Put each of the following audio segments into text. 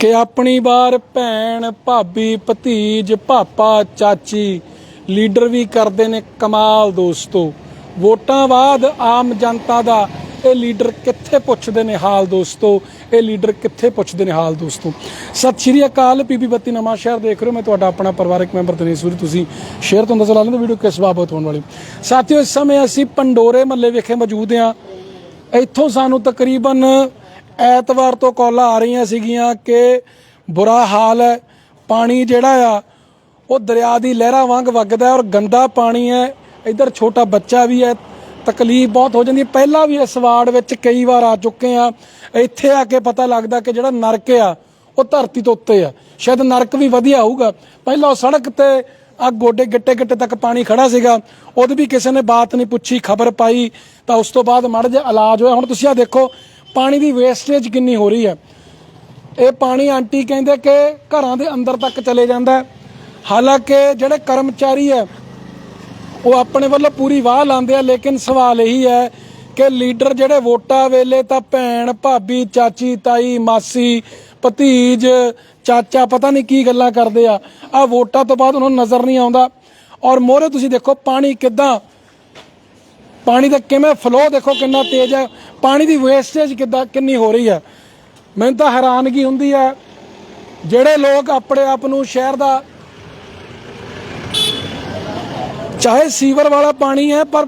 ਕਿ ਆਪਣੀ ਵਾਰ ਭੈਣ, ਭਾਬੀ, ਭਤੀਜ ਭਾਪਾ ਚਾਚੀ ਲੀਡਰ ਵੀ ਕਰਦੇ ਨੇ ਕਮਾਲ ਦੋਸਤੋ। ਵੋਟਾਂ ਬਾਅਦ ਆਮ ਜਨਤਾ ਦਾ ਇਹ ਲੀਡਰ ਕਿੱਥੇ ਪੁੱਛਦੇ ਨੇ ਹਾਲ ਦੋਸਤੋ? ਇਹ ਲੀਡਰ ਕਿੱਥੇ ਪੁੱਛਦੇ ਨੇ ਹਾਲ ਦੋਸਤੋ? ਸਤਿ ਸ਼੍ਰੀ ਅਕਾਲ ਪੀਪੀ ਬੱਤੀ ਨਵਾਂ ਸ਼ਹਿਰ ਦੇਖ ਰਹੇ ਹੋ। ਮੈਂ ਤੁਹਾਡਾ ਆਪਣਾ ਪਰਿਵਾਰਕ ਮੈਂਬਰ ਦਿਨੇਸ਼ ਸੂਰੀ। ਤੁਸੀਂ ਸ਼ੇਅਰ ਤੋਂ ਅੰਦਾਜ਼ਾ ਲਾ ਲੈਂਦੇ ਵੀਡੀਓ ਕਿਸ ਬਾਬਤ ਹੋਣ ਵਾਲੀ। ਸਾਥੀਓ, ਇਸ ਸਮੇਂ ਅਸੀਂ ਪੰਡੋਰੇ ਮੱਲੇ ਵਿਖੇ ਮੌਜੂਦ ਹਾਂ। ਇੱਥੋਂ ਸਾਨੂੰ ਤਕਰੀਬਨ ਐਤਵਾਰ ਤੋਂ ਕਾਲਾਂ ਆ ਰਹੀਆਂ ਸੀਗੀਆਂ ਕਿ ਬੁਰਾ ਹਾਲ ਹੈ। ਪਾਣੀ ਜਿਹੜਾ ਆ, ਉਹ ਦਰਿਆ ਦੀ ਲਹਿਰਾਂ ਵਾਂਗ ਵਗਦਾ ਔਰ ਗੰਦਾ ਪਾਣੀ ਹੈ। ਇੱਧਰ ਛੋਟਾ ਬੱਚਾ ਵੀ ਹੈ। ਤਕਲੀਫ ਬਹੁਤ ਹੋ ਜਾਂਦੀ ਹੈ। ਪਹਿਲਾਂ ਵੀ ਇਸ ਵਾਰਡ ਵਿੱਚ ਕਈ ਵਾਰ ਆ ਚੁੱਕੇ ਆ ਇੱਥੇ ਆ ਕੇ ਪਤਾ ਲੱਗਦਾ ਕਿ ਜਿਹੜਾ ਨਰਕ ਆ, ਉਹ ਧਰਤੀ ਤੋਂ ਉੱਤੇ ਆ। ਸ਼ਾਇਦ ਨਰਕ ਵੀ ਵਧੀਆ ਹੋਊਗਾ। ਪਹਿਲਾਂ ਉਹ ਸੜਕ ਤੇ ਆ ਗੋਡੇ ਗਿੱਟੇ ਗਿੱਟੇ ਤੱਕ ਪਾਣੀ ਖੜਾ ਸੀਗਾ। ਉਹਦੇ ਵੀ ਕਿਸੇ ਨੇ ਬਾਤ ਨਹੀਂ ਪੁੱਛੀ, ਖਬਰ ਪਾਈ। ਤਾਂ ਉਸ ਤੋਂ ਬਾਅਦ ਮੜ ਜਿਹਾ ਇਲਾਜ ਹੋਇਆ। ਹੁਣ ਤੁਸੀਂ ਆ ਦੇਖੋ ਪਾਣੀ ਦੀ ਵੇਸਟੇਜ ਕਿੰਨੀ ਹੋ ਰਹੀ ਹੈ? ਇਹ ਪਾਣੀ ਆਂਟੀ ਕਹਿੰਦੇ ਕਿ ਘਰਾਂ ਦੇ ਅੰਦਰ ਤੱਕ ਚਲੇ ਜਾਂਦਾ ਹਾਲਾਂਕਿ ਜਿਹੜੇ ਕਰਮਚਾਰੀ ਹੈ, ਉਹ ਆਪਣੇ ਵੱਲੋਂ ਪੂਰੀ ਵਾਹ ਲਾਉਂਦੇ ਆ, ਲੇਕਿਨ ਸਵਾਲ ਇਹੀ ਹੈ ਕਿ ਲੀਡਰ ਜਿਹੜੇ ਵੋਟਾਂ ਵੇਲੇ ਤਾਂ ਭੈਣ, ਭਾਬੀ, ਚਾਚੀ, ਤਾਈ, ਮਾਸੀ, ਭਤੀਜ, ਚਾਚਾ, ਪਤਾ ਨਹੀਂ ਕੀ ਗੱਲਾਂ ਕਰਦੇ ਆ। ਆ ਵੋਟਾਂ ਤੋਂ ਬਾਅਦ ਉਹਨਾਂ ਨੂੰ ਨਜ਼ਰ ਨਹੀਂ ਆਉਂਦਾ। ਔਰ ਮੋਰੇ ਤੁਸੀਂ ਦੇਖੋ ਪਾਣੀ ਕਿੱਦਾਂ ਪਾਣੀ ਦਾ ਕਿਵੇਂ ਫਲੋ ਦੇਖੋ ਕਿੰਨਾ ਤੇਜ਼ ਹੈ ਪਾਣੀ ਦੀ ਵੇਸਟੇਜ ਕਿੱਦਾਂ ਕਿੰਨੀ ਹੋ ਰਹੀ ਹੈ। ਮੈਨੂੰ ਤਾਂ ਹੈਰਾਨਗੀ ਹੁੰਦੀ ਹੈ ਜਿਹੜੇ ਲੋਕ ਆਪਣੇ ਆਪ ਨੂੰ ਸ਼ਹਿਰ ਦਾ ਚਾਹੇ ਸੀਵਰ ਵਾਲਾ ਪਾਣੀ ਹੈ ਪਰ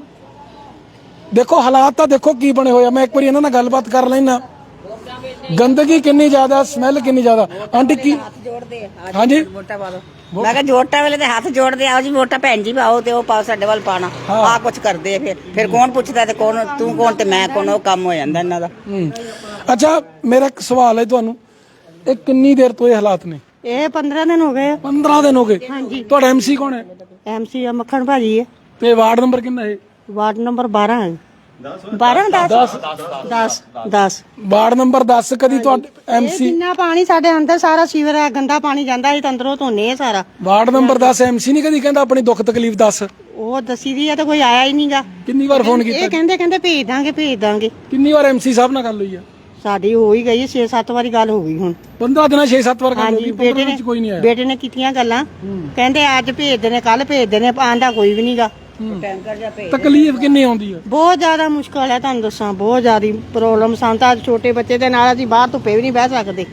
ਦੇਖੋ ਹਾਲਾਤ ਤਾਂ ਦੇਖੋ ਕੀ ਬਣੇ ਹੋਏ ਆ। ਮੈਂ ਇੱਕ ਵਾਰੀ ਇਹਨਾਂ ਨਾਲ ਗੱਲਬਾਤ ਕਰ ਲੈਣਾ ਗੰਦਗੀ ਕਿੰਨੀ ਜ਼ਿਆਦਾ ਸਮੈਲ ਕਿੰਨੀ ਜ਼ਿਆਦਾ। ਆਂਟੀ ਕੀ? ਹਾਂਜੀ। ਵੋਟਾਂ ਪਾ ਦੋ। ਮੈਂ ਕਿਹਾ ਜੋਟਾਂ ਵੇਲੇ ਤੇ ਹੱਥ ਜੋੜਦੇ ਆਓ ਜੀ ਵੋਟਾਂ ਭੈਣ ਜੀ ਪਾਓ ਤੇ ਉਹ ਪਾਓ ਸਾਡੇ ਵੱਲ ਪਾਣਾ। ਆ ਕੁਛ ਕਰਦੇ ਆ ਫਿਰ। ਫਿਰ ਕੌਣ ਪੁੱਛਦਾ ਤੇ ਕੌਣ ਤੂੰ ਕੌਣ ਤੇ ਮੈਂ ਕੌਣ ਉਹ ਕੰਮ ਹੋ ਜਾਂਦਾ ਇਹਨਾਂ ਦਾ। ਹੂੰ। ਅੱਛਾ ਮੇਰਾ ਇੱਕ ਸਵਾਲ ਹੈ ਤੁਹਾਨੂੰ। ਇਹ ਕਿੰਨੀ ਦੇਰ ਤੋਂ ਇਹ ਹਾਲਾਤ ਨੇ? ਇਹ 15 ਦਿਨ ਹੋ ਗਏ। 15 ਦਿਨ ਹੋ ਗਏ। ਤੁਹਾਡਾ ਐਮਸੀ ਕੌਣ ਹੈ? ਐਮਸੀ ਮੱਖਣ ਭਾਜੀ ਹੈ ਤੇ ਵਾਰਡ ਨੰਬਰ ਕਿੰਨਾ ਹੈ? ਵਾਰਡ ਨੰਬਰ 12 ਹੈ। 12 10 10 10 ਵਾਰਡ ਨੰਬਰ 10 ਕਦੀ ਤੁਹਾਡੇ ਐਮਸੀ ਜਿੰਨਾ ਪਾਣੀ ਸਾਡੇ ਅੰਦਰ ਸਾਰਾ ਸੀਵਰ ਹੈ ਗੰਦਾ ਪਾਣੀ ਜਾਂਦਾ ਇਹ ਅੰਦਰੋਂ ਧੋਨੇ ਆ ਸਾਰਾ। ਵਾਰਡ ਨੰਬਰ 10 ਐਮਸੀ ਨਹੀਂ ਕਦੀ ਕਹਿੰਦਾ ਆਪਣੀ ਦੁੱਖ ਤਕਲੀਫ ਦੱਸ? ਉਹ ਦਸੀ ਦੀ ਹੈ ਤਾਂ ਕੋਈ ਆਇਆ ਹੀ ਨਹੀਂਗਾ ਕਿੰਨੀ ਵਾਰ ਫੋਨ ਕੀਤਾ? ਇਹ ਕਹਿੰਦੇ ਕਹਿੰਦੇ ਭੇਜ ਦਾਂਗੇ ਭੇਜ ਦਾਂਗੇ। ਕਿੰਨੀ ਵਾਰ ਐਮਸੀ ਸਾਹਿਬ ਨਾਲ ਗੱਲ ਹੋਈ ਆ? ਸਾਡੀ ਹੋ ਹੀ ਗਈ 6-7 ਵਾਰੀ ਗੱਲ ਹੋ ਗਈ ਹੁਣ। 15 ਦਿਨਾਂ 6-7 ਵਾਰ ਗੱਲ ਹੋ ਹਾਂਜੀ ਗਈ ਬੇਟੇ 15 ਨੇ ਵਿੱਚ ਕੋਈ ਨਹੀਂ ਆਇਆ। ਬੇਟੇ ਨੇ ਕੀਤੀਆਂ ਗੱਲਾਂ। ਕਹਿੰਦੇ ਅੱਜ ਭੇਜ ਦੇਣੇ ਕੱਲ ਭੇਜ ਦੇਣੇ ਆਂਦਾ ਕੋਈ ਵੀ ਨਹੀਂਗਾ ਟੈਂਕਰ ਜਾਂ ਭੇਜ ਤਕਲੀਫ ਕਿੰਨੀ ਆਉਂਦੀ ਆ? ਬਹੁਤ ਜ਼ਿਆਦਾ ਮੁਸ਼ਕਲ ਹੈ ਤੁਹਾਨੂੰ ਦੱਸਾਂ ਬਹੁਤ ਜ਼ਿਆਦੀ ਪ੍ਰੋਬਲਮ ਸਾਨੂੰ ਤਾਂ ਛੋਟੇ ਬੱਚੇ ਦੇ ਨਾਲ ਅਸੀਂ ਬਾਹਰ ਧੁੱਪੇ ਵੀ ਨਹੀਂ ਬਹਿ ਸਕਦੇ।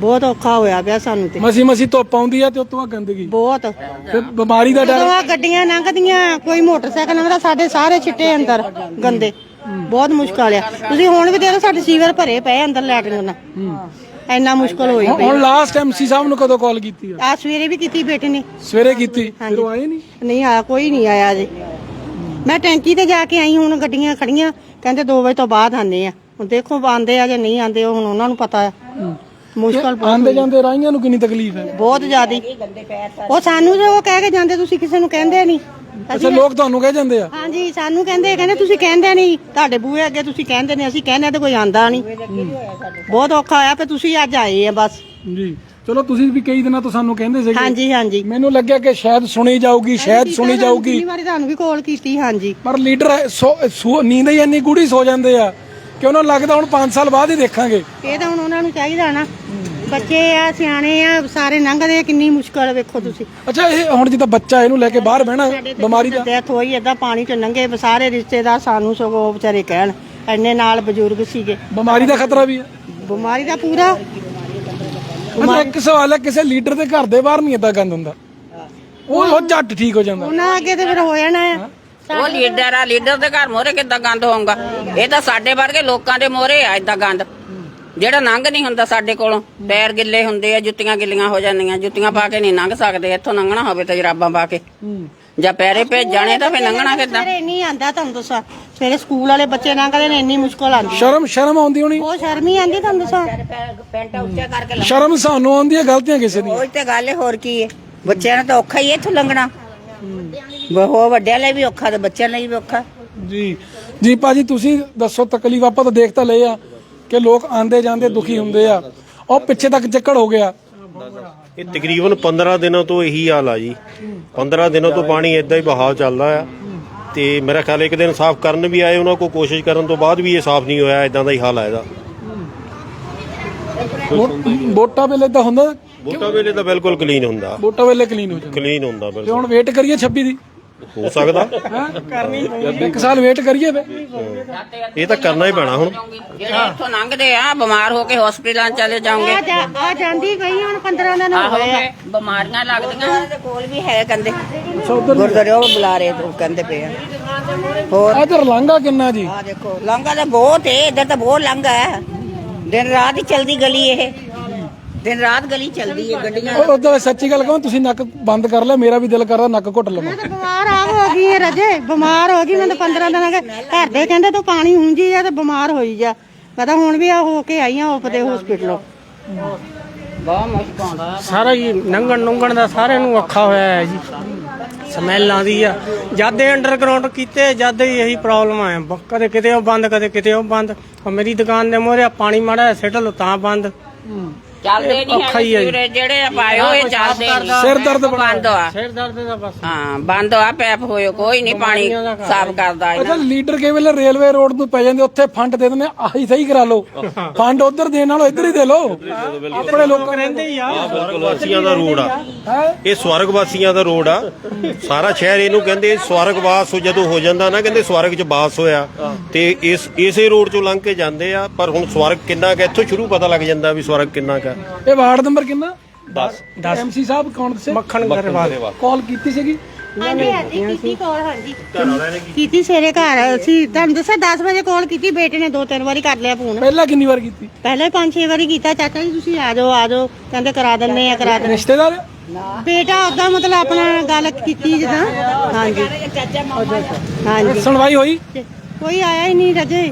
ਬਹੁਤ ਔਖਾ ਹੋਇਆ ਪਿਆ ਸਾਨੂੰ ਤੇ। ਮਸੀ ਮਸੀ ਧੁੱਪ ਆਉਂਦੀ ਆ ਤੇ ਉਤੋਂ ਬਾਅਦ ਗੰਦਗੀ। ਬਹੁਤ। ਫਿਰ ਬਿਮਾਰੀ ਦਾ ਡਰ ਜਦੋਂ ਆ ਗੱਡੀਆਂ ਲੰਘਦੀਆਂ ਕੋਈ ਮੋਟਰਸਾਈਕਲ ਲੰਘਦਾ ਸਾਡੇ ਸਾਰੇ ਛਿੱਟੇ ਅੰਦਰ ਗੰਦੇ। ਬਹੁਤ ਮੁਸ਼ਕਲ ਆ। ਤੁਸੀਂ ਹੁਣ ਵੀ ਦੇਖੋ ਸਾਡੇ ਸੀਵਰ ਭਰੇ ਪਏ ਅੰਦਰ ਲੈਟਰਿੰਗ ਨਾਲ। ਇੰਨਾ ਮੁਸ਼ਕਲ ਹੋਈ ਪਈ ਹੁਣ ਲਾਸਟ ਐਮਸੀ ਸਾਹਿਬ ਨੂੰ ਕਦੋਂ ਕਾਲ ਕੀਤੀ ਆ? ਆ ਸਵੇਰੇ ਵੀ ਕੀਤੀ ਬੇਟੇ ਨੇ। ਸਵੇਰੇ ਕੀਤੀ? ਫਿਰ ਉਹ ਆਏ ਨਹੀਂ? ਨਹੀਂ ਆਇਆ ਕੋਈ ਨਹੀਂ ਆਇਆ ਜੀ ਮੈਂ ਟੈਂਕੀ ਤੇ ਜਾ ਕੇ ਆਈ ਹੁਣ ਗੱਡੀਆਂ ਖੜੀਆਂ। ਕਹਿੰਦੇ 2 ਵਜੇ ਤੋਂ ਬਾਅਦ ਆਨੇ ਆ। ਹੁਣ ਦੇਖੋ ਆਂਦੇ ਆ ਜਾਂ ਨਹੀਂ ਆਂਦੇ ਉਹ ਹੁਣ ਉਹਨਾਂ ਨੂੰ ਪਤਾ ਆ। ਮੁਸ਼ਕਲ ਬਹੁਤ ਆਂਦੇ ਜਾਂਦੇ ਰਾਈਆਂ ਨੂੰ ਕਿੰਨੀ ਤਕਲੀਫ ਹੈ? ਬਹੁਤ ਜ਼ਿਆਦੀ। ਉਹ ਸਾਨੂੰ ਜੇ ਉਹ ਕਹਿ ਕੇ ਜਾਂਦੇ ਤੁਸੀਂ ਕਿਸੇ ਨੂੰ ਕਹਿੰਦੇ ਨਹੀਂ। ਅੱਛਾ ਲੋਕ ਤੁਹਾਨੂੰ ਕਹਿ ਜਾਂਦੇ ਆ। ਹਾਂਜੀ ਸਾਨੂੰ ਕਹਿੰਦੇ ਕਹਿੰਦੇ ਤੁਸੀਂ ਕਹਿੰਦੇ ਨਹੀਂ। ਤੁਹਾਡੇ ਬੂਹੇ ਅੱਗੇ ਤੁਸੀਂ ਕਹਿੰਦੇ ਨੇ ਅਸੀਂ ਕਹਿੰਦੇ ਤੇ ਕੋਈ ਆਂਦਾ ਨਹੀਂ। ਬਹੁਤ ਔਖਾ ਹੋਇਆ ਪਰ ਤੁਸੀਂ ਅੱਜ ਆਏ ਆ ਬਸ। ਜੀ। ਚਲੋ ਤੁਸੀਂ ਵੀ ਕਈ ਦਿਨਾਂ ਤੋਂ ਸਾਨੂੰ ਕਹਿੰਦੇ ਸੀਗੇ। ਹਾਂਜੀ ਹਾਂਜੀ। ਮੈਨੂੰ ਲੱਗਿਆ ਕਿ ਸ਼ਾਇਦ ਸੁਣੀ ਜਾਊਗੀ ਸ਼ਾਇਦ ਸੁਣੀ ਜਾਊਗੀ। ਕਿੰਨੀ ਵਾਰੀ ਤੁਹਾਨੂੰ ਵੀ ਕਾਲ ਕੀਤੀ ਹਾਂਜੀ। ਪਰ ਲੀਡਰ ਸੋ- ਸੋ- ਨੀਂਦ ਹੀ ਇੰਨੀ ਗੂੜੀ ਸੋ ਜਾਂਦੇ ਆ ਕਿ ਉਹਨਾਂ ਨੂੰ ਲੱਗਦਾ ਹੁਣ 5 ਸਾਲ ਬਾਅਦ ਹੀ ਦੇਖਾਂਗੇ। ਇਹ ਤਾਂ ਹੁਣ ਉਹਨਾਂ ਨੂੰ ਚਾਹੀਦਾ ਨਾ। ਬੱਚੇ ਆ ਸਿਆਣੇ ਆ ਸਾਰੇ ਲੰਘਦੇ ਆ ਕਿੰਨੀ ਮੁਸ਼ਕਲ ਵੇਖੋ ਤੁਸੀਂ। ਅੱਛਾ ਇਹ ਹੁਣ ਜਿੱਦਾਂ ਬੱਚਾ ਇਹਨੂੰ ਲੈ ਕੇ ਬਾਹਰ ਬਹਿਣਾ ਬਿਮਾਰੀ ਦਾ? ਡੈਥ ਹੋਈ ਏਦਾਂ ਪਾਣੀ ਚ ਲੰਘੇ ਸਾਰੇ ਰਿਸ਼ਤੇਦਾਰ ਸਾਨੂੰ ਸਗੋਂ ਵਿਚਾਰੇ ਕਹਿਣ ਐਨੇ ਨਾਲ ਬਜ਼ੁਰਗ ਸੀਗੇ। ਬਿਮਾਰੀ ਦਾ ਖਤਰਾ ਵੀ ਹੈ ਬਿਮਾਰੀ ਦਾ ਪੂਰਾ। ਅੱਛਾ ਇੱਕ ਸਵਾਲ ਹੈ ਕਿਸੇ ਲੀਡਰ ਦੇ ਘਰ ਦੇ ਬਾਹਰ ਨਹੀਂ ਏਦਾਂ ਗੰਦ ਹੁੰਦਾ? ਉਹ ਉਹ ਝੱਟ ਠੀਕ ਹੋ ਜਾਂਦਾ। ਉਹਨਾਂ ਅੱਗੇ ਤੇ ਫਿਰ ਹੋ ਜਾਣਾ ਆ ਉਹ ਲੀਡਰ ਆ ਲੀਡਰ ਦੇ ਘਰ ਮੋਰੇ ਕਿੱਦਾਂ ਗੰਦ ਹੋਊਗਾ? ਇਹ ਤਾਂ ਸਾਡੇ ਵਰਗੇ ਲੋਕਾਂ ਦੇ ਮੋਰੇ ਆ ਇਦਾਂ ਗੰਦ। ਜਿਹੜਾ ਲੰਘ ਨਹੀਂ ਹੁੰਦਾ ਸਾਡੇ ਕੋਲੋਂ ਪੈਰ ਗਿੱਲੇ ਹੁੰਦੇ ਆ ਜੁੱਤੀਆਂ ਗਿੱਲੀਆਂ ਹੋ ਜਾਂਦੀਆਂ ਜੁੱਤੀਆਂ ਪਾ ਕੇ ਨਹੀਂ ਲੰਘ ਸਕਦੇ ਇੱਥੋਂ ਲੰਘਣਾ ਹੋਵੇ ਤਾਂ ਜਰਾਬਾਂ ਪਾ ਕੇ। ਜਾਂ ਪੈਰੇ ਭੇਜ ਜਾਣੇ ਤਾਂ ਫੇ ਲੰਘਣਾ ਕਿੱਦਾਂ? ਸਵੇਰੇ ਨਹੀਂ ਆਂਦਾ ਤੁਹਾਨੂੰ ਦੱਸਾਂ ਸਵੇਰੇ ਸਕੂਲ ਵਾਲੇ ਬੱਚੇ ਲੰਘਦੇ ਨੇ ਇੰਨੀ ਮੁਸ਼ਕਲ ਆਂਦੀ ਸ਼ਰਮ ਸ਼ਰਮ ਆਉਂਦੀ ਹੋਣੀ? ਉਹ ਸ਼ਰਮ ਹੀ ਆਂਦੀ ਤੁਹਾਨੂੰ ਦੱਸਾਂ। ਪੈਂਟ ਉੱਚਾ ਕਰਕੇ ਸ਼ਰਮ ਸਾਨੂੰ ਆਉਂਦੀ ਹੈ ਗਲਤੀਆਂ ਕਿਸੇ ਦੀਆਂ। ਉਹ ਤੇ ਗੱਲ ਹੈ, ਹੋਰ ਕੀ ਹੈ ਬੱਚਿਆਂ ਨੂੰ ਤਾਂ ਔਖਾ ਹੀ ਹੈ ਇੱਥੋਂ ਲੰਘਣਾ। ਬਹੁਤ ਵੱਡਿਆਂ ਲਈ ਵੀ ਔਖਾ ਤੇ ਬੱਚਿਆਂ ਲਈ ਵੀ ਔਖਾ। ਜੀ। ਜੀ ਭਾਜੀ ਤੁਸੀਂ ਦੱਸੋ ਤਕਲੀਫ ਆਪਾਂ ਤਾਂ ਦੇਖ ਤਾਂ ਲਏ ਆ। ਕਿ ਲੋਕ ਆਂਦੇ ਜਾਂਦੇ ਦੁਖੀ ਹੁੰਦੇ ਆ। ਉਹ ਪਿੱਛੇ ਤੱਕ ਚੱਕੜ ਹੋ ਗਿਆ। ਇਹ ਤਕਰੀਬਨ 15 ਦਿਨਾਂ ਤੋਂ ਇਹੀ ਹਾਲ ਆ ਜੀ। 15 ਦਿਨਾਂ ਤੋਂ ਪਾਣੀ ਇਦਾਂ ਹੀ ਬਹਾਵ ਚੱਲਦਾ ਆ। ਤੇ ਮੇਰਾ ਖਿਆਲ ਇੱਕ ਦਿਨ ਸਾਫ਼ ਕਰਨ ਵੀ ਆਏ ਉਹਨਾਂ ਕੋ ਕੋਸ਼ਿਸ਼ ਕਰਨ ਤੋਂ ਬਾਅਦ ਵੀ ਇਹ ਸਾਫ਼ ਨਹੀਂ ਹੋਇਆ ਇਦਾਂ ਦਾ ਹੀ ਹਾਲ ਆ ਇਹਦਾ। ਵੋਟਾਂ ਵੇਲੇ ਤਾਂ ਹੁੰਦਾ ਵੋਟਾਂ ਵੇਲੇ ਤਾਂ ਬਿਲਕੁਲ ਕਲੀਨ ਹੁੰਦਾ। ਵੋਟਾਂ ਵੇਲੇ ਕਲੀਨ ਹੋ ਜਾਂਦਾ। ਕਲੀਨ ਹੁੰਦਾ ਤੇ ਬਿਲਕੁਲ ਹੁਣ ਵੇਟ ਕਰੀਏ 26 ਦੀ। ਹੋ ਸਕਦਾ। ਕਰਨੀ ਇੱਕ ਸਾਲ ਵੇਟ ਕਰੀਏ ਵੇ ਇਹ ਤਾਂ ਕਰਨਾ ਹੀ ਪੈਣਾ ਹੁਣ। ਜਿਹੜੇ ਇੱਥੋਂ ਲੰਘਦੇ ਆ ਬਿਮਾਰ ਹੋ ਕੇ ਹਸਪੀਟਲਾਂ 'ਚ ਚਲੇ ਜਾਓਗੇ। ਆ ਜਾ- ਆ ਜਾਂਦੀ ਪਈ ਹੁਣ 15 ਦਿਨ ਹੋ ਗਏ ਆ। ਬਿਮਾਰੀਆਂ ਲੱਗਦੀਆਂ। ਦੇ ਕੋਲ ਵੀ ਹੈ ਕਹਿੰਦੇ। ਗੁਰਦੁਆਰੇ ਉਹ ਬੁਲਾ ਰਹੇ ਤੋਂ ਕਹਿੰਦੇ ਪਏ ਆ। ਹੋਰ? ਇਧਰ ਲਾਂਗਾ ਕਿੰਨਾ ਜੀ? ਆ ਦੇਖੋ ਲੰਗਾ ਤਾਂ ਬਹੁਤ ਹੈ ਇੱਧਰ ਤਾਂ ਬਹੁਤ ਲੰਗਾ ਹੈ। ਦਿਨ ਰਾਤ ਹੀ ਚਲਦੀ ਗਲੀ ਇਹ। ਦਿਨ ਰਾਤ ਗਲੀ ਚਲਦੀ ਹੈ ਗੱਡੀਆਂ ਉਹ ਉਧਰ ਸੱਚੀ ਗੱਲ ਕਹਾਂ ਤੁਸੀਂ ਨੱਕ ਬੰਦ ਕਰ ਲਿਆ ਮੇਰਾ ਵੀ ਦਿਲ ਕਰਦਾ ਨੱਕ ਘੁੱਟ ਲਵਾਂ। ਮੈਂ ਤਾਂ ਬਿਮਾਰ ਆ ਹੋ ਗਈ ਆ ਰਜੇ ਬਿਮਾਰ ਹੋ ਗਈ ਮੈਂ ਤਾਂ 15 ਦਿਨ ਹੋ ਗਏ ਘਰ ਦੇ ਕਹਿੰਦੇ ਤੂੰ ਪਾਣੀ ਹੁੰਜੀ ਆ ਤੇ ਬਿਮਾਰ ਹੋਈ ਜਾ। ਮੈਂ ਤਾਂ ਹੁਣ ਵੀ ਆ ਹੋ ਕੇ ਆਈ ਆ ਉਪਦੇ ਹਸਪੀਟਲੋਂ ਸਾਰਾ ਹੀ ਨੰਗਣ ਨੁੰਗਣ ਦਾ ਸਾਰਿਆਂ ਨੂੰ ਔਖਾ ਹੋਇਆ ਹੈ ਜੀ। ਸਮੈਲ ਆਉਂਦੀ ਆ। ਜਦ ਦੇ ਅੰਡਰਗਰਾਉਂਡ ਕੀਤੇ ਜਦ ਹੀ ਇਹੀ ਪ੍ਰੋਬਲਮ ਆ। ਬ- ਕਦੇ ਕਿਤੇ ਉਹ ਬੰਦ ਕਦੇ ਕਿਤੇ ਉਹ ਬੰਦ। ਉਹ ਮੇਰੀ ਦੁਕਾਨ ਦੇ ਮੋਹਰੇ ਪਾਣੀ ਮਾੜਾ ਸਿੱਟ ਲਓ ਤਾਂ ਬੰਦ। ਚੱਲਦੇ ਨਹੀਂ ਔਖਾ ਹੀ ਹੈ ਹੈ ਜੀ। ਸੀਵਰੇਜ ਜਿਹੜੇ ਆ ਪਾਏ ਹੋਏ ਚੱਲਦੇ ਨਹੀਂ ਸਿਰ ਦਰਦ ਬੜਾ ਬੰਦ ਆ। ਸਿਰ ਦਰਦ ਦਾ ਬਸ। ਹਾਂ ਬੰਦ ਆ ਪੈਪ ਹੋਇਓ ਕੋਈ ਨਹੀਂ ਪਾਣੀ ਸਾਫ਼ ਕਰਦਾ ਅੱਛਾ ਇਹਨਾਂ। ਲੀਡਰ ਕੇ ਵੇਲੇ ਰੇਲਵੇ ਰੋਡ ਨੂੰ ਪੈ ਜਾਂਦੇ ਉੱਥੇ ਫੰਡ ਦੇ ਦਿੰਦੇ ਆਹੀ ਸਹੀ ਕਰਾ ਲਓ। ਫੰਡ ਉਧਰ ਦੇਣ ਨਾਲੋਂ ਇੱਧਰ ਹੀ ਦੇ ਲਓ। ਆਪਣੇ ਲੋਕਾਂ ਰਹਿੰਦੇ ਹੀ ਆ। ਸਵਰਗ ਵਾਸੀਆਂ ਦਾ ਰੋਡ ਆ। ਹੈ? ਇਹ ਸਵਰਗ ਵਾਸੀਆਂ ਦਾ ਰੋਡ ਆ। ਸਾਰਾ ਸ਼ਹਿਰ ਇਹਨੂੰ ਕਹਿੰਦੇ ਸਵਰਗਵਾਸ ਜਦੋਂ ਹੋ ਜਾਂਦਾ ਨਾ ਕਹਿੰਦੇ ਸਵਰਗ 'ਚ ਬਾਸ ਹੋਇਆ। ਤੇ ਇਸ ਇਸੇ ਰੋਡ 'ਚੋਂ ਲੰਘ ਕੇ ਜਾਂਦੇ ਆ ਪਰ ਹੁਣ ਸਵਰਗ ਕਿੰਨਾ ਕੁ ਇੱਥੋਂ ਸ਼ੁਰੂ ਪਤਾ ਲੱਗ ਜਾਂਦਾ ਵੀ ਸਵਰਗ ਕਿੰਨਾ ਕੁ ਆ। ਇਹ ਵਾਰਡ ਨੰਬਰ ਕਿੰਨਾ? 10 10 ਐਮਸੀ ਸਾਹਿਬ ਕੌਣ ਦੱਸੇ ਮੱਖਣ ਗਰੇਵਾਲ। ਕਾਲ ਕੀਤੀ ਸੀਗੀ? ਹਾਂਜੀ ਹਾਂਜੀ ਕੀਤੀ ਕਾਲ ਹਾਂਜੀ। ਕੀਤੀ ਸਵੇਰੇ ਘਰ। ਅਸੀਂ ਤੁਹਾਨੂੰ ਦੱਸਿਆ 10 ਵਜੇ ਕਾਲ ਕੀਤੀ ਬੇਟੇ ਨੇ ਦੋ ਤਿੰਨ ਵਾਰੀ ਕਰ ਲਿਆ ਫੋਨ ਪਹਿਲਾਂ ਕਿੰਨੀ ਵਾਰ ਕੀਤੀ? ਪਹਿਲੇ ਪੰਜ ਛੇ ਵਾਰੀ ਕੀਤਾ। ਚਾਚਾ ਜੀ ਤੁਸੀਂ ਆ ਜਾਓ ਆ ਜਾਓ। ਕਹਿੰਦੇ ਕਰਾ ਆ ਰਿਸ਼ਤੇਦਾਰ? ਬੇਟਾ ਉਹਦਾ ਮਤਲਬ ਆਪਣਾ ਗੱਲ ਕੀਤੀ ਜਿੱਦਾਂ। ਹਾਂਜੀ। ਹਾਂਜੀ। ਸੁਣਵਾਈ ਹੋਈ? ਕੋਈ ਆਇਆ ਹੀ ਨਹੀਂ ਰਜੇ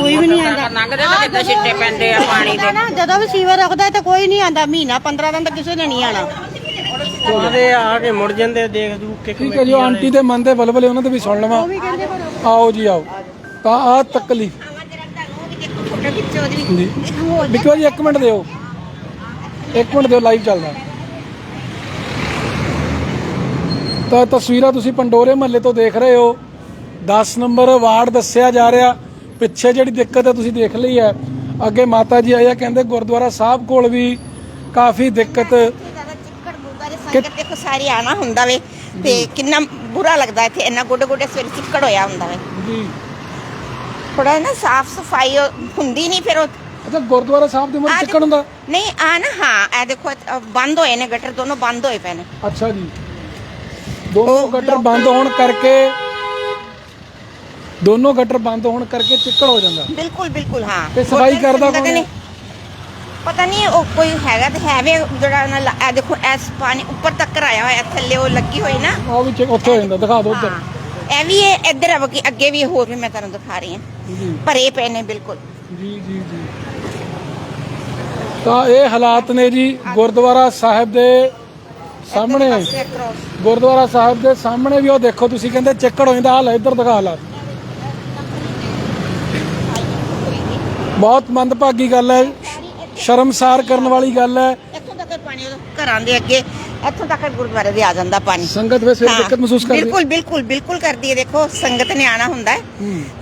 ਕੋਈ ਵੀ ਨਹੀਂ ਆਂਦਾ। ਲੰਘਦੇ ਤਾਂ ਕਿੱਦਾਂ ਛਿੱਟੇ ਪੈਂਦੇ ਆ ਪਾਣੀ ਦੇ। ਨਾ ਜਦੋਂ ਵੀ ਸੀਵਰ ਰੱਖਦਾ ਤਾਂ ਕੋਈ ਨਹੀਂ ਆਂਦਾ। ਮਹੀਨਾ 15 ਦਿਨ ਤਾਂ ਕਿਸੇ ਨੇ ਨਹੀਂ ਆਣਾ। ਆਦੇ ਆ ਕੇ ਮੁੜ ਜਾਂਦੇ ਦੇਖ ਦੂਖ ਕੇ ਠੀਕ ਹੈ ਜੀ ਉਹ ਆਂਟੀ ਦੇ ਮਨ ਦੇ ਬਲਬਲੇ ਉਹਨਾਂ ਦੇ ਵੀ ਸੁਣ ਲਵਾਂ। ਆਓ ਜੀ ਆਓ। ਤਾਂ ਆ ਤਕਲੀਫ। ਜੀ ਬਿਕੋ ਜੀ ਇੱਕ ਮਿੰਟ ਦਿਓ। ਇੱਕ ਮਿੰਟ ਦਿਓ ਲਾਈਵ ਚੱਲਦਾ। ਤਾਂ ਤਸਵੀਰਾਂ ਤੁਸੀਂ ਪੰਡੋਰੇ ਮਹੱਲੇ ਤੋਂ ਦੇਖ ਰਹੇ ਹੋ। 10 ਨੰਬਰ ਵਾਰਡ ਦੱਸਿਆ ਜਾ ਰਿਹਾ। ਪਿੱਛੇ ਜਿਹੜੀ ਦਿੱਕਤ ਹੈ ਤੁਸੀਂ ਦੇਖ ਲਈ ਹੈ। ਅੱਗੇ ਮਾਤਾ ਜੀ ਆਇਆ ਕਹਿੰਦੇ ਗੁਰਦੁਆਰਾ ਸਾਹਿਬ ਕੋਲ ਵੀ ਕਾਫੀ ਦਿੱਕਤ। ਚਿੱਕੜ ਗੁਰਦਾਰੇ ਸੰਗਤ ਦੇਖੋ ਸਾਰੀ ਆਣਾ ਹੁੰਦਾ ਵੇ। ਤੇ ਕਿੰਨਾ ਬੁਰਾ ਲੱਗਦਾ ਇੱਥੇ ਇੰਨਾ ਗੋਡੇ ਗੋਡੇ ਸਵੇਰੇ ਚਿੱਕੜ ਹੋਇਆ ਹੁੰਦਾ ਵੇ। ਜੀ। ਥੋੜਾ ਨਾ ਸਾਫ਼ ਸਫ਼ਾਈ ਹੁੰਦੀ ਨਹੀਂ ਫਿਰ ਉਹ। ਅੱਛਾ ਗੁਰਦੁਆਰਾ ਸਾਹਿਬ ਦੇ ਮੂਹਰੇ ਆਹ ਚੱਕਣ ਹੁੰਦਾ? ਨਹੀਂ ਆ ਨਾ ਹਾਂ ਇਹ ਦੇਖੋ ਅ, ਬੰਦ ਹੋਏ ਨੇ ਗਟਰ ਦੋਨੋਂ ਬੰਦ ਹੋਏ ਪਏ ਨੇ। ਅੱਛਾ ਜੀ। ਦੋਨੋਂ ਗਟਰ ਬੰਦ ਹੋਣ ਕਰਕੇ ਦੋਨੋਂ ਗਟਰ ਬੰਦ ਹੋਣ ਕਰਕੇ ਚਿੱਕੜ ਹੋ ਜਾਂਦਾ। ਬਿਲਕੁਲ ਬਿਲਕੁਲ ਹਾਂ। ਤੇ ਸਫ਼ਾਈ ਕਰਦਾ ਸੰਗਤ ਕੌਣ ਨੇ-? ਪਤਾ ਨਹੀਂ ਉਹ ਕੋਈ ਹੈਗਾ ਤੇ ਹੈ ਵੀ ਜਿਹੜਾ ਨਾ ਲਾ- ਇਹ ਦੇਖੋ ਐਸ ਪਾਣੀ ਉੱਪਰ ਤੱਕ ਆਇਆ ਹੋਇਆ ਥੱਲੇ ਉਹ ਲੱਗੀ ਹੋਈ ਨਾ। ਉਹ ਵੀ ਚਿੱਕ- ਉੱਥੇ ਹੋ ਜਾਂਦਾ ਦਿਖਾ ਦਿਓ ਉੱਧਰ। ਹਾਂ। ਇਹ ਵੀ ਇਹ ਇੱਧਰ ਆ ਬਾਕੀ ਅੱਗੇ ਵੀ ਹੋਰ ਵੀ ਮੈਂ ਤੁਹਾਨੂੰ ਦਿਖਾ ਰਹੀ ਹਾਂ। ਜੀ। ਭਰੇ ਪਏ ਨੇ ਬਿਲਕੁਲ। ਜੀ ਜੀ ਜੀ। ਤਾਂ ਇਹ ਹਾਲਾਤ ਨੇ ਜੀ ਗੁਰਦੁਆਰਾ ਸਾਹਿਬ ਦੇ ਸਾਹਮਣੇ। ਗੁਰਦੁਆਰਾ ਸਾਹਿਬ ਦੇ ਸਾਹਮਣੇ ਵੀ ਉਹ ਦੇਖੋ ਤੁਸੀਂ ਕਹਿੰਦੇ ਚਿੱਕੜ ਹੋ ਜਾਂਦਾ ਹਾਲ ਇੱਧਰ ਦਿਖਾ ਹਾਲਾਤ। ਬਹੁਤ ਮੰਦਭਾਗੀ ਗੱਲ ਹੈ। ਸ਼ਰਮਸਾਰ ਕਰਨ ਵਾਲੀ ਗੱਲ ਹੈ। ਇੱਥੋਂ ਤੱਕ ਪਾਣੀ ਉਹਦੇ ਘਰਾਂ ਦੇ ਅੱਗੇ ਇੱਥੋਂ ਤੱਕ ਗੁਰਦੁਆਰੇ ਦੇ ਆ ਜਾਂਦਾ ਪਾਣੀ। ਸੰਗਤ ਵੈਸੇ ਦਿੱਕਤ ਮਹਿਸੂਸ ਕਰਦੀ ਬਿਲਕੁਲ ਬਿਲਕੁਲ ਬਿਲਕੁਲ ਕਰਦੀ ਹੈ। ਦੇਖੋ ਸੰਗਤ ਨੇ ਆਣਾ ਹੁੰਦਾ ਹੈ।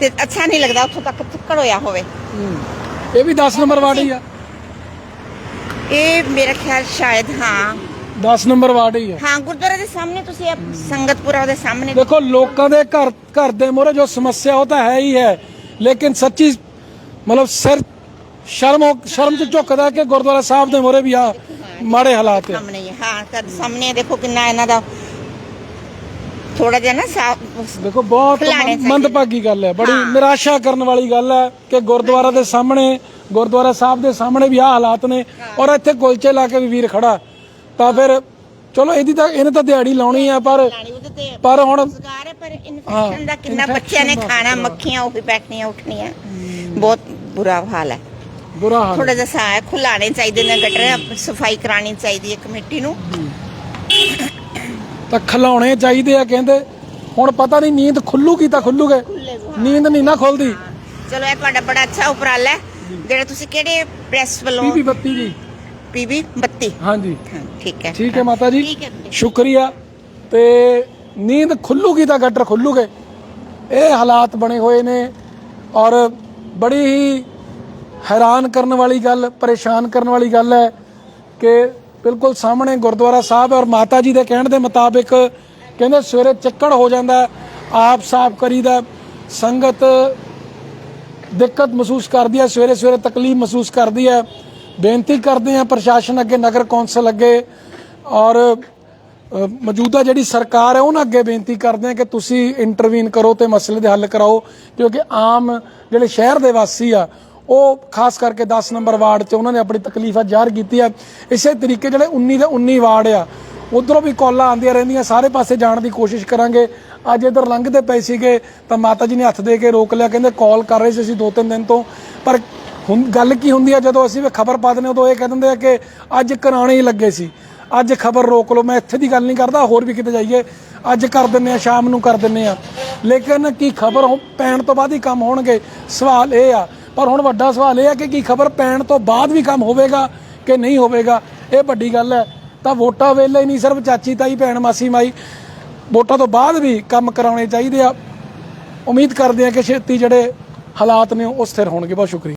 ਤੇ ਅੱਛਾ ਨਹੀਂ ਲੱਗਦਾ ਉੱਥੋਂ ਤੱਕ ਚਿੱਕੜ ਹੋਇਆ ਹੋਵੇ। ਇਹ ਵੀ 10 ਨੰਬਰ ਵਾਰਡ ਹੀ ਆ। ਇਹ ਮੇਰਾ ਖਿਆਲ ਸ਼ਾਇਦ ਹਾਂ। 10 ਨੰਬਰ ਵਾਰਡ ਹੀ ਆ। ਹਾਂ ਗੁਰਦੁਆਰੇ ਦੇ ਸਾਹਮਣੇ ਤੁਸੀਂ ਸੰਗਤਪੁਰਾ ਦੇ ਸਾਹਮਣੇ ਦੇਖੋ ਲੋਕਾਂ ਦੇ ਘਰ ਘਰ ਦੇ ਮੋਰੇ ਜੋ ਸਮੱਸਿਆ ਉਹ ਤਾਂ ਹੈ ਹੀ ਹੈ। ਲੇਕਿਨ ਸੱਚੀ ਮਤਲਬ ਸਿਰ ਸ਼ਰਮ ਸ਼ਰਮ ਚ ਝੁਕਦਾ ਕਿ ਗੁਰਦੁਆਰਾ ਸਾਹਿਬ ਦੇ ਮੋਰੇ ਵੀ ਆ ਮਾੜੇ ਹਾਲਾਤ ਸਾਹਮਣੇ ਹੀ ਹੈ। ਹਾਂ ਤਾਂ ਸਾਹਮਣੇ ਦੇਖੋ ਕਿੰਨਾ ਇਹਨਾਂ ਦਾ ਥੋੜਾ ਜਿਹਾ ਨਾ ਸਾਫ਼ ਦੇਖੋ ਬਹੁਤ ਖਿਲਾਣੇ ਮੰਦ- ਚਾਹੀਦੇ। ਮੰਦਭਾਗੀ ਗੱਲ ਹੈ। ਬੜੀ ਨਿਰਾਸ਼ਾ ਕਰਨ ਵਾਲੀ ਗੱਲ ਹੈ ਕਿ ਗੁਰਦੁਆਰਾ ਦੇ ਸਾਹਮਣੇ ਗੁਰਦੁਆਰਾ ਸਾਹਿਬ ਦੇ ਸਾਹਮਣੇ ਵੀ ਆ ਹਾਲਾਤ ਨੇ ਔਰ ਇੱਥੇ ਕੁਲਚੇ ਲਾ ਕੇ ਵੀ ਵੀਰ ਖੜਾ। ਤਾਂ ਫਿਰ ਚਲੋ ਇਹਦੀ ਤਾਂ ਇਹਨੇ ਤਾਂ ਦਿਹਾੜੀ ਲਾਉਣੀ ਆ ਪਰ ਉਹਦੇ ਤੇ ਪਰ ਹੁਣ ਰੁਜ਼ਗਾਰ ਹੈ ਪਰ ਇਨਫੈਕਸ਼ਨ ਦਾ ਕਿੰਨਾ ਬੱਚਿਆਂ ਨੇ ਦਾ। ਖਾਣਾ ਮੱਖੀਆਂ ਉਹ ਵੀ ਬੈਠਣੀਆਂ ਉੱਠਣੀਆਂ। ਬਹੁਤ ਬੁਰਾ ਹਾਲ ਹੈ। ਬੁਰਾ ਹਾਲ ਥੋੜਾ। ਜਿਹਾ ਸਾ ਖੁਲਾਣੇ ਚਾਹੀਦੇ ਨੇ ਗਟਰ ਸਫ਼ਾਈ ਕਰਾਣੀ ਚਾਹੀਦੀ ਹੈ ਕਮੇਟੀ ਨੂੰ। ਤਾਂ ਖਿਲਾਉਣੇ ਚਾਹੀਦੇ ਆ ਕਹਿੰਦੇ। ਹੁਣ ਪਤਾ ਨਹੀਂ ਨੀਂਦ ਖੁੱਲੂਗੀ ਤਾਂ ਖੁੱਲੂਗੇ। ਨੀਂਦ ਨਹੀਂ ਨਾ ਖੁੱਲਦੀ। ਚਲੋ ਇਹ ਤੁਹਾਡਾ ਬੜਾ ਅੱਛਾ ਉਪਰਾਲਾ ਹੈ। ਜਿਹੜਾ ਤੁਸੀਂ ਕਿਹੜੇ ਪ੍ਰੈਸ ਵੱਲੋਂ ਪੀਪੀ ਬੱਤੀ ਜੀ। ਪੀਬੀ 32 ਹਾਂਜੀ। ਠੀਕ ਹੈ। ਠੀਕ ਹੈ ਮਾਤਾ ਜੀ। ਸ਼ੁਕਰੀਆ। ਤੇ ਨੀਂਦ ਖੁੱਲੂਗੀ ਤਾਂ ਗੱਟਰ ਖੁੱਲੂਗੇ। ਇਹ ਹਾਲਾਤ ਬਣੇ ਹੋਏ ਨੇ ਔਰ ਬੜੀ ਹੀ ਹੈਰਾਨ ਕਰਨ ਵਾਲੀ ਗੱਲ, ਪਰੇਸ਼ਾਨ ਕਰਨ ਵਾਲੀ ਗੱਲ ਹੈ ਕਿ ਬਿਲਕੁਲ ਸਾਹਮਣੇ ਗੁਰਦੁਆਰਾ ਸਾਹਿਬ ਹੈ ਔਰ ਮਾਤਾ ਜੀ ਦੇ ਕਹਿਣ ਦੇ ਮੁਤਾਬਿਕ ਕਹਿੰਦੇ ਸਵੇਰੇ ਚੱਕੜ ਹੋ ਜਾਂਦਾ ਆਪ ਸਾਫ਼ ਕਰੀਦਾ ਸੰਗਤ ਦਿੱਕਤ ਮਹਿਸੂਸ ਕਰਦੀ ਹੈ ਸਵੇਰੇ ਸਵੇਰੇ ਤਕਲੀਫ ਮਹਿਸੂਸ ਕਰਦੀ ਹੈ, ਬੇਨਤੀ ਕਰਦੇ ਆ ਪ੍ਰਸ਼ਾਸਨ ਅੱਗੇ, ਨਗਰ ਕੌਂਸਲ ਅੱਗੇ ਔਰ ਮੌਜੂਦਾ ਜਿਹੜੀ ਸਰਕਾਰ ਹੈ, ਉਹਨਾਂ ਅੱਗੇ ਬੇਨਤੀ ਕਰਦੇ ਆ ਕਿ ਤੁਸੀਂ ਇੰਟਰਵੀਨ ਕਰੋ ਤੇ ਮਸਲੇ ਦੇ ਹੱਲ ਕਰਾਓ, ਕਿਉਂਕਿ ਆਮ ਜਿਹੜੇ ਸ਼ਹਿਰ ਦੇ ਵਾਸੀ ਆ, ਉਹ ਖਾਸ ਕਰਕੇ 10 ਨੰਬਰ ਵਾਰਡ 'ਚ ਉਹਨਾਂ ਨੇ ਆਪਣੀ ਤਕਲੀਫਾਂ ਜ਼ਾਹਰ ਕੀਤੀ ਆ ਇਸੇ ਤਰੀਕੇ ਜਿਹੜੇ 19 ਦੇ 19 ਵਾਰਡ ਆ, ਉਧਰੋਂ ਵੀ ਕਾਲਾਂ ਆਉਂਦੀਆਂ ਰਹਿੰਦੀਆਂ, ਸਾਰੇ ਪਾਸੇ ਜਾਣ ਦੀ ਕੋਸ਼ਿਸ਼ ਕਰਾਂਗੇ। ਅੱਜ ਇਧਰ ਲੰਘਦੇ ਪਏ ਸੀਗੇ, ਤਾਂ ਮਾਤਾ ਜੀ ਨੇ ਹੱਥ ਦੇ ਕੇ ਰੋਕ ਲਿਆ, ਕਹਿੰਦੇ ਕਾਲ ਕਰ ਰਹੇ ਸੀ ਅਸੀਂ ਦੋ ਤਿੰਨ ਦਿਨ ਤੋਂ। ਪਰ ਹੁਣ ਗੱਲ ਕੀ ਹੁੰਦੀ ਆ, ਜਦੋਂ ਅਸੀਂ ਵੀ ਖਬਰ ਪਾ ਦਿੰਦੇ ਉਦੋਂ ਇਹ ਕਹਿ ਦਿੰਦੇ ਆ ਕਿ ਅੱਜ ਕਰਾਣੇ ਹੀ ਲੱਗੇ ਸੀ। ਅੱਜ ਖਬਰ ਰੋਕ ਲਓ, ਮੈਂ ਇੱਥੇ ਦੀ ਗੱਲ ਨਹੀਂ ਕਰਦਾ, ਹੋਰ ਵੀ ਕਿਤੇ ਜਾਈਏ। ਅੱਜ ਕਰ ਦਿੰਨੇ ਆ, ਸ਼ਾਮ ਨੂੰ ਕਰ ਦਿੰਨੇ ਆ। ਲੇਕਿਨ ਕੀ ਖਬਰ ਪੈਣ ਤੋਂ ਬਾਅਦ ਹੀ ਕੰਮ ਹੋਣਗੇ? ਸਵਾਲ ਇਹ ਆ। ਪਰ ਹੁਣ ਵੱਡਾ ਸਵਾਲ ਇਹ ਆ ਕਿ ਕੀ ਖਬਰ ਪੈਣ ਤੋਂ ਬਾਅਦ ਵੀ ਕੰਮ ਹੋਵੇਗਾ ਕਿ ਨਹੀਂ ਹੋਵੇਗਾ? ਇਹ ਵੱਡੀ ਗੱਲ ਹੈ। ਤਾਂ ਵੋਟਾਂ ਵੇਲੇ ਨਹੀਂ ਸਿਰਫ ਚਾਚੀ ਤਾਈ, ਭੈਣ ਮਾਸੀ, ਮਾਈ। ਵੋਟਾਂ ਤੋਂ ਬਾਅਦ ਵੀ ਕੰਮ ਕਰਾਉਣੇ ਚਾਹੀਦੇ ਆ। ਉਮੀਦ ਕਰਦੇ ਆ ਕਿ ਛੇਤੀ ਜਿਹੜੇ ਹਾਲਾਤ ਨੇ ਉਹ ਸਥਿਰ ਹੋਣਗੇ। ਬਹੁਤ ਸ਼ੁਕਰੀਆ।